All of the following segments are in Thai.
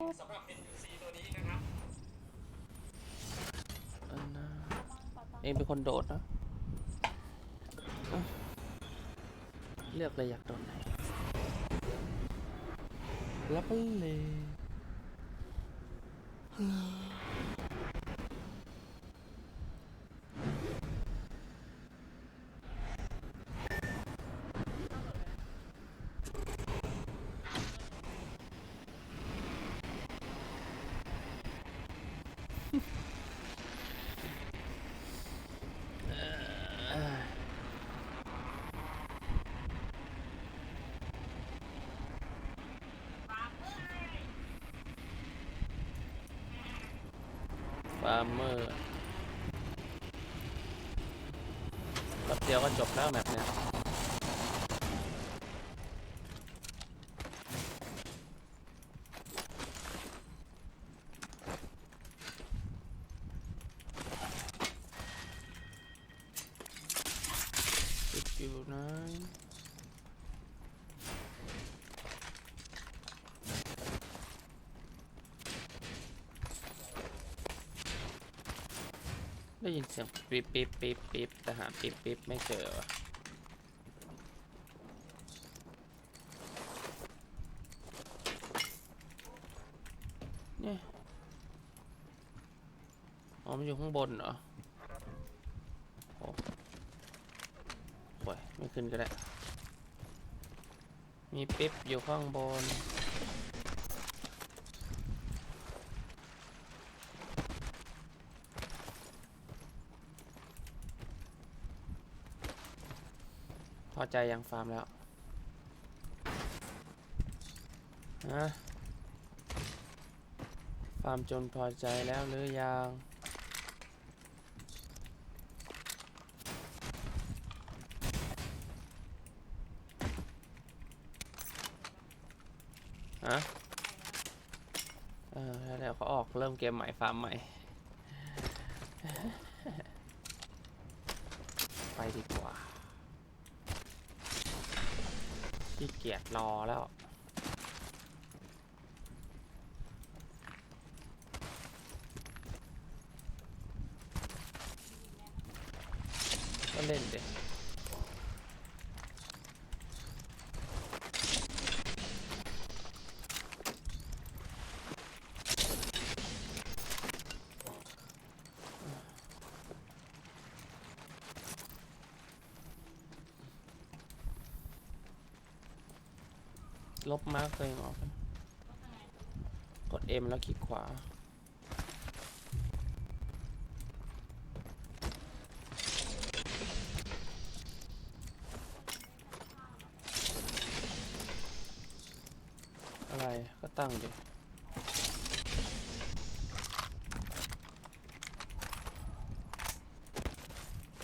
สำหรับ NPC ตัวนี้นะครับอันน่ะเองเป็นคนโดดนะอะเลือกเลยอยากโดดไหนรับไปเลย ฟาร์มเมอร์แป๊บเดียวก็จบแล้วแมปเนี้ยอยู่ไหน ได้ยินเสียงปิ๊บปิ๊บปิ๊บปิ๊บแต่หาปิ๊บปิ๊บไม่เจอวะเนี่ยอ๋อมันอยู่ข้างบนเหรอโอ้โหยไม่ขึ้นก็ได้ มีปิ๊บอยู่ข้างบน ใจยังฟาร์มแล้วฮะฟาร์มจนพอใจแล้วหรือยังฮะเออแล้วเดี๋ยวเขาออกเริ่มเกมใหม่ฟาร์มใหม่ ไปดีกว่า ขี้เกียจรอแล้ว ก็เล่นเด็ ลบมาร์กตัวเองออกไปกด M แล้วคลิกขวา อะไรก็ตั้งดิ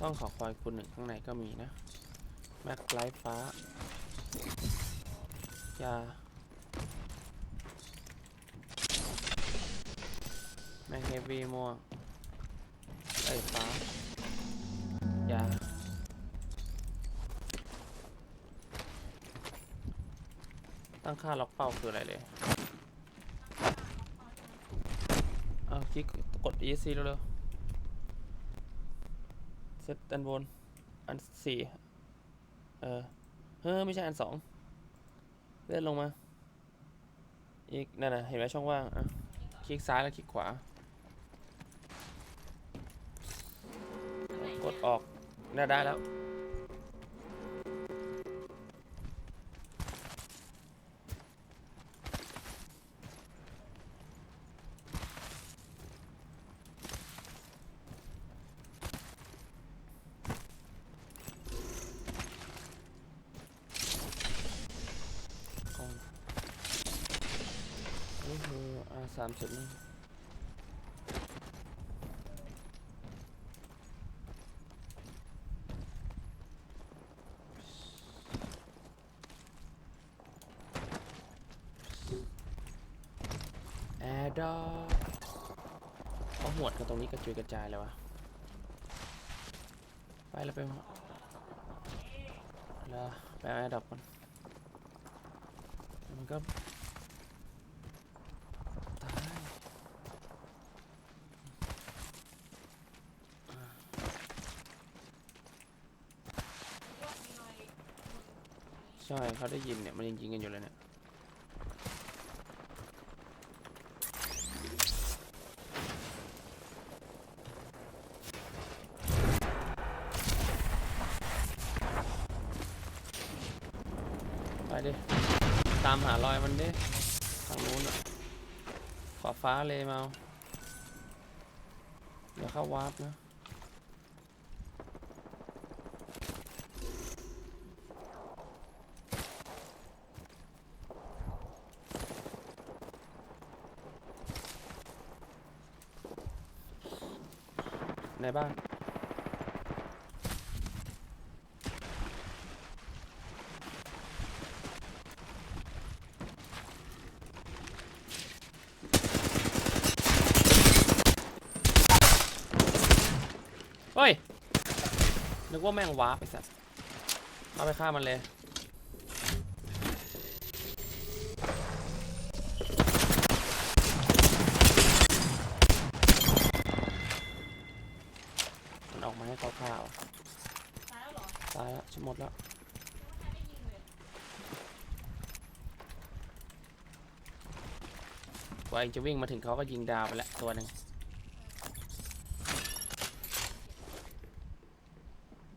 กล้องขอคอยคุณหนึ่งข้างในก็มีนะ แม็กไลท์ฟ้า ยา แม็กเฮฟวี่ม่วงไอ้ฟ้ายาตั้งค่าล็อกเป้าคืออะไรเลยเอาคลิกกด ESC เร็วๆเซตอันบน อันสี่เออ เฮ้ยไม่ใช่อันสอง เลื่อนลงมา อีก นั่นน่ะเห็นไหมช่องว่าง อะ คลิกซ้ายแล้วคลิกขวา กดออกน่าได้แล้วามจุดนี่แอร์ดอเขาหวดกันตรงนี้กระจุยกระจายเลยวะ ไปแล้วไปหมดแล้วไปแอร์ดอปก่อนมันก็ ใช่เขาได้ยินเนี่ย มันยังยิงกันอยู่เลยเนี่ย ไปดิ ตามหารอยมันดิ ทางนู้นอะ ขอบฟ้าเลยมาเอาเดี๋ยวเข้าวาร์ปนะ บ้านเฮ้ย นึกว่าแม่งว้าไปสัตว์เอาไปฆ่ามันเลย มดแล้วใครไม่ยิงเลยกว่าเองจะวิ่งมาถึงเขาก็ยิงดาวไปแล้วตัวหนึ่ง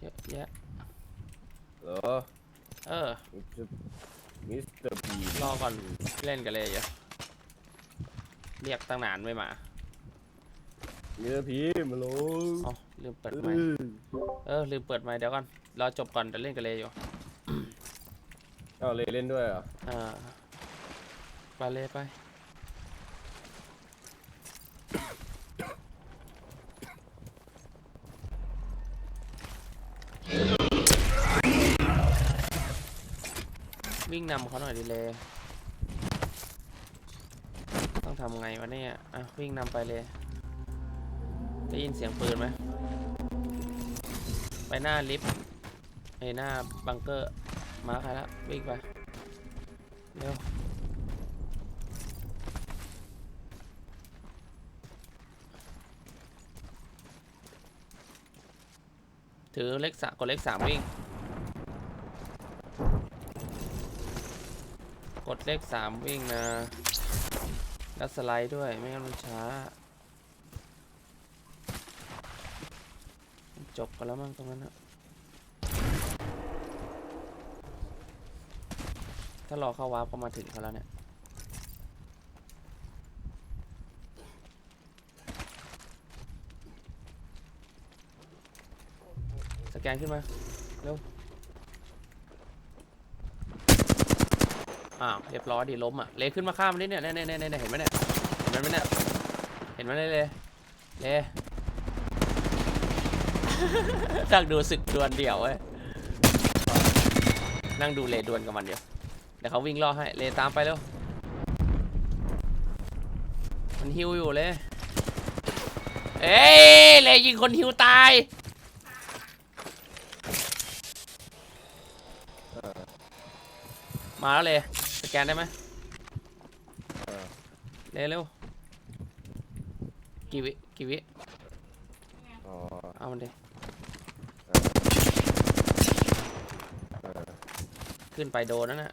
เยอะแยะเหรอเออ มิสเตอร์บีรอก่อนเล่นกันเลยเดี๋ยวเรียกตั้งนานไม่มามิสเตอร์พีมาลงเอ๋อลืมเปิดเอไมค์อเออลืมเปิดไมค์เดี๋ยวก่อนรอจบก่อนเดี๋ยวเล่นกันเลยอยู่เอาเลยเล่นด้วยเหรออ่าไปเลยไป วิ่งนำเขาหน่อยดิเลยต้องทำไงวะเนี่ย อะ วิ่งนำไปเลย ได้ยินเสียงปืนไหม ไปหน้าลิฟต์ ไอหน้าบังเกอร์ มาใครละวิ่งไป เร็ว ถือเลขสามกดเลขสามวิ่ง กดเลขสามวิ่งนะ แล้วสไลด์ด้วย ไม่งั้นมันช้า จบกันแล้วมั้งตรงนั้นนะ ถ้ารอเข้าวาร์ปก็มาถึงเขาแล้วเนี่ย สแกนขึ้นมา เร็ว อ้าว เรียบร้อยดีล้มอะ เลขึ้นมาข้ามมันดิเนี่ยเนี่ยเนี่ยเนี่ยเห็นไหมเนี่ย เห็นไหมเนี่ย เห็นไหมเลยเลยเลนั่งดูศึกดวลเดี่ยวเว้ยนั่งดูเลดวลกับมันเดียว เดี๋ยวเขาวิ่งล่อให้ เลตามไปเร็ว มันฮิวอยู่เลย เอ้ยเลยิงคนฮิวตายมาแล้วเลยสแกนได้ไหมเออเร็วเร็วกี่วิกี่วิ อ๋อเอามันดิเออขึ้นไปโดนนั่นน่ะ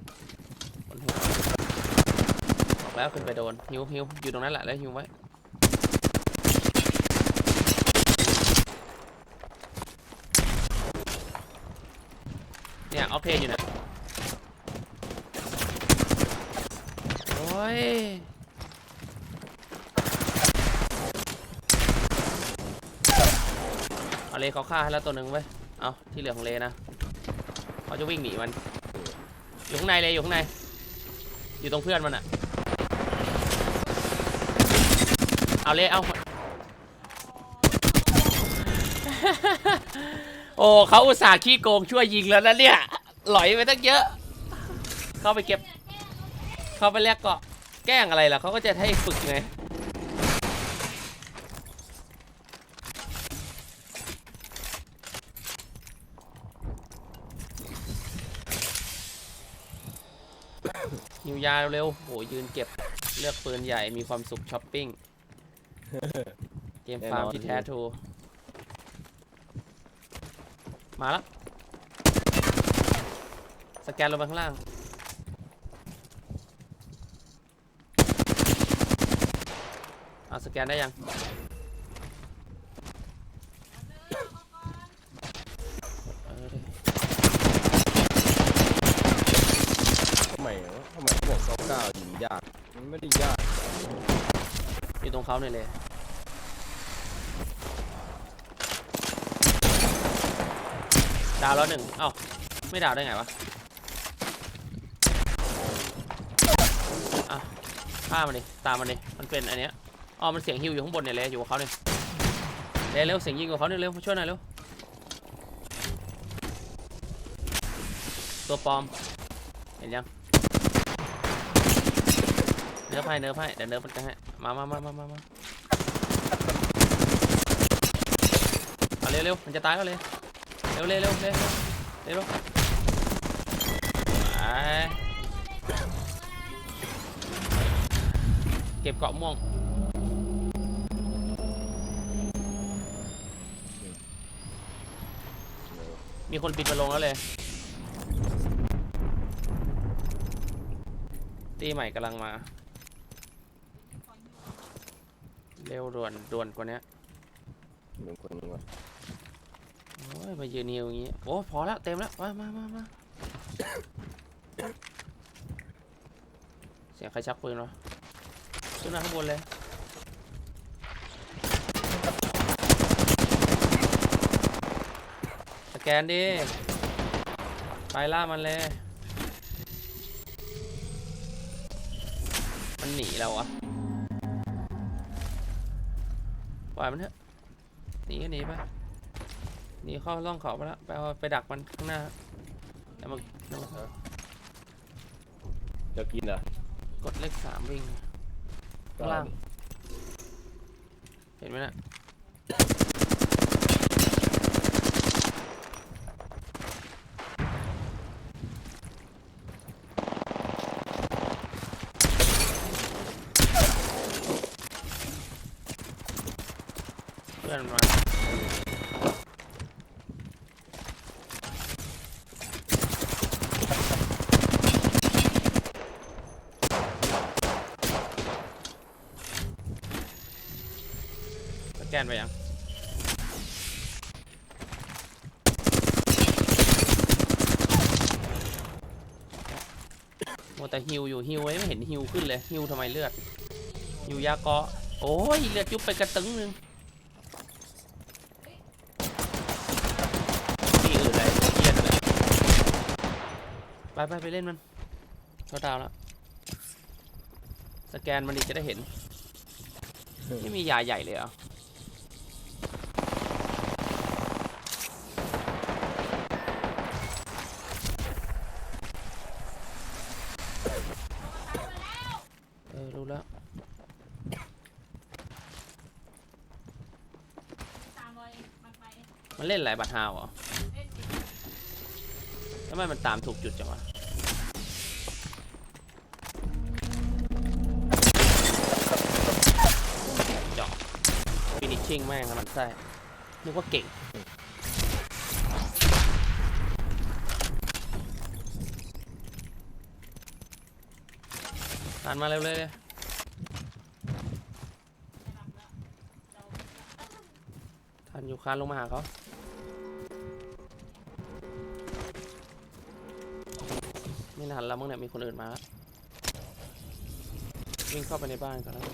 บนหัวบอกแล้วขึ้นไปโดนฮิวฮิวอยู่ตรงนั้นแหละแล้วฮิวไว้เนี่ยออฟเทนอยู่นี่ยโอ้ยเอาเลเขาฆ่าให้แล้วตัวหนึ่งไว้เอาที่เหลือของเลนะเขาจะวิ่งหนีมันอยู่ข้างในเลยอยู่ข้างใน อยู่ตรงเพื่อนมันอะเอาเลยเอา โอ้เขาอุตส่าห์ขี้โกงช่วยยิงแล้วนะเนี่ย หลอยไปตั้งเยอะ เข้าไปเก็บ เข้าไปแลกเกาะ แกล้งอะไรล่ะเขาก็จะให้ฝึกไง ยาเร็วๆโหยืนเก็บเลือกปืนใหญ่มีความสุขช้อปปิ้ง เกมฟาร์มที่แท้ทรูมาแล้วสแกนลงไปข้างล่างเอาสแกนได้ยัง เออดิ ทำไมวะทำไมพวกเก้าเก้ายิงยาก มันไม่ได้ยากอยู่ตรงเขาเนี่ยเลย ดาวแล้วหนึ่ง เอ้า ไม่ดาวได้ไงวะอะฆ่ามันดิ ตามมันดิ มันเป็นอันเนี้ย อ๋อ มันเสียงฮิวอยู่ข้างบนเนี่ยเลยอยู่กับเขาเนี่ยเร็วเร็วเสียงยิงกับเขาเนี่ยเร็วมาช่วยหน่อยเร็ว ตัวปลอม เห็นยัง เนื้อไพ่เนื้อไพ่เดี๋ยวเนื้อมันจะให้มามามามามามาเอาเร็วเร็วมันจะตายแล้วเลยเร็วเร็วเร็วเร็วเร็วเร็วไปเก็บเกาะม่วงมีคนปิดมาลงแล้วเลย ตีใหม่กำลังมา เร็วด่วนด่วนกว่านี้หนึ่งคนหนึ่งวะโอ้ยมายืนนิวอย่างงี้ โอ้พอแล้วเต็มแล้ว มามามามาเสียงใครชักปืนวะขึ้นมาข้างบนเลยสแกนดิ ไปล่ามันเลย มันหนีเราอะ ปล่อยมันเถอะหนีก็หนีไปหนีเข้าร่องเขาไปแล้วไปเอาไปดักมันข้างหน้าแล้วมันแล้วมันจะกินอะกดเลขสามวิ่งข้างล่าง เห็นไหมน่ะ อนมันมาสแกนไปยังโมวแต่ฮิวอยู่ฮิวไว้ไม่เห็นฮิวขึ้นเลยฮิวทำไมเลือดฮิวยาเกาะโอ้ยเลือดยุบไปกระตึงหนึงที่อื่นเลยเยียนเลย ไปไปไปเล่นมันเขาดาวแล้ว สแกนมันดีจะได้เห็น ไม่มียาใหญ่เลยเหรอเออรู้แล้วตามรอยมันเล่นอะไรบัตรฮาวเหรอเล่นสิทำ ไมมันตามถูกจุดจังวะเจาะฟินิชชิ่งแม่งนะมันไส้นึกว่าเก่ง ตานมาเร็วเลยเลยทันอยู่คานลงมาหาเขา ไม่นานแล้วมั้งเนี่ยมีคนอื่นมาแล้ววิ่งเข้าไปในบ้านก่อนแล้ว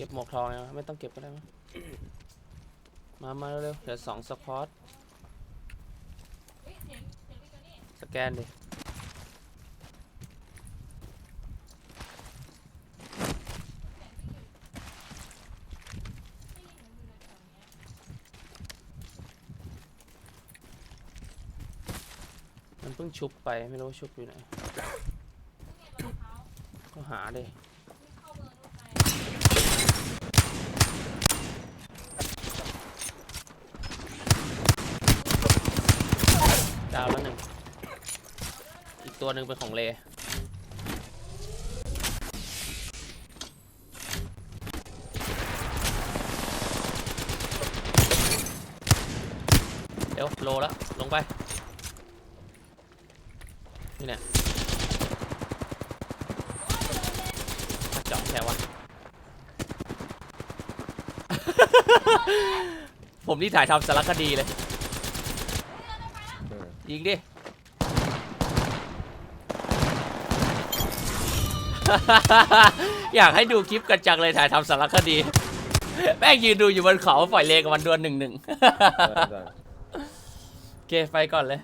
เก็บหมวกทองยังไม่ต้องเก็บก็ได้มั้งมามาเร็วๆเดี๋ยวสองสปอตเฮ้ยเสียงเสียงพี่ตัวนี้สแกนดิได้ยินเหมือนอยู่ในแถวเนี้ยมันเพิ่งชุบไปไม่รู้ชุบอยู่ไหนนี่ไงรองเท้าก็หาดิ วิ่งเข้าเมืองรถไฟ ดาวแล้วหนึ่ง อีก ตัวหนึ่งเป็นของเลเดี๋ยวโลแล้วลงไป นี่เนี่ยถ้าเจาะแค่วะ ผมนี่ถ่ายทำสารคดีเลยเออยิงดิ อยากให้ดูคลิปกันจังเลยถ่ายทำสารคดี แม่งยืนดูอยู่บนเขาปล่อยเลงกับมันดวลหนึ่งหนึ่งได้ได้โอเคไปก่อนเลย